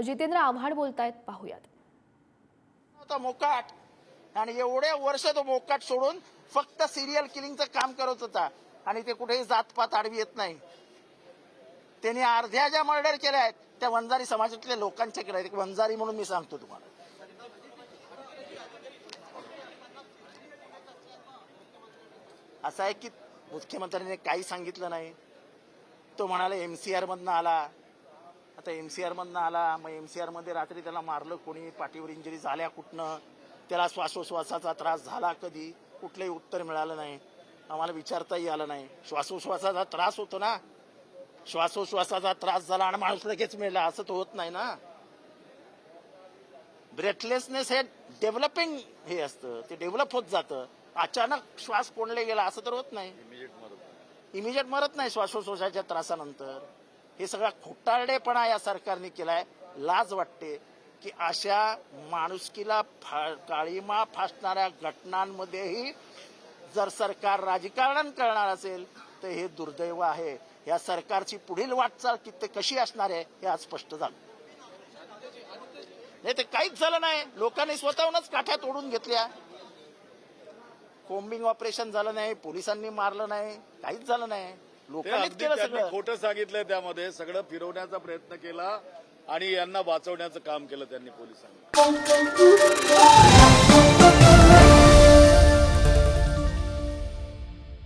जितेंद्र आव्हाड बोलतायत पाहूयात. होता मोकाट. आणि एवढ्या वर्ष तो मोकाट सोडून फक्त सिरियल किलिंगचं काम करत होता. आणि ते कुठेही जातपात आडवी येत नाही. त्यांनी अर्ध्या ज्या मर्डर केल्या आहेत त्या वंजारी समाजातल्या लोकांच्या केल्या आहेत. एक वंजारी म्हणून मी सांगतो तुम्हाला. असं आहे की मुख्यमंत्र्यांनी काही सांगितलं नाही. तो म्हणाला एमसीआर मधनं आला. आता एमसीआर मधनं आला मग एमसीआरमध्ये रात्री त्याला मारलं कोणी पाठीवर इंजुरी झाल्या कुठनं? त्याला श्वासोश्वासाचा त्रास झाला कधी? कुठलंही उत्तर मिळालं नाही. आम्हाला विचारताही आलं नाही. श्वासोश्वासाचा त्रास होतो ना? श्वासोश्वासाचा त्रास झाला आणि माणूस लगेच मिळाला असं तर होत नाही ना? ब्रेथलेसनेस हे डेव्हलपिंग हे असतं. ते डेव्हलप होत जातं. अचानक श्वास कोंडले गेला. असं तर होत नाही. इमिजिएट मरत नाही श्वासोश्वासाच्या त्रासानंतर. हे सगळा खोटारडेपणा या सरकारने केलाय. लाज वाटते की अशा माणुसकीला फा- काळीमा फासणाऱ्या घटनांमध्येही जर सरकार राजकारण करणार असेल तर हे दुर्दैव आहे. या सरकारची पुढील वाटचाल किती कशी असणार आहे हे आज स्पष्ट झालं. नाही ते काहीच झालं नाही. लोकांनी स्वतःहूनच काठ्या तोडून घेतल्या. कोम्बिंग ऑपरेशन झालं नाही पोलिसांनी मारलं नाही काहीच झालं नाही. लोकांनीच अगदी केलं त्यांनी सगळं खोटं सांगितलंय त्यामध्ये. सगळं फिरवण्याचा प्रयत्न केला आणि यांना वाचवण्याचं काम केलं त्यांनी पोलिसांनी.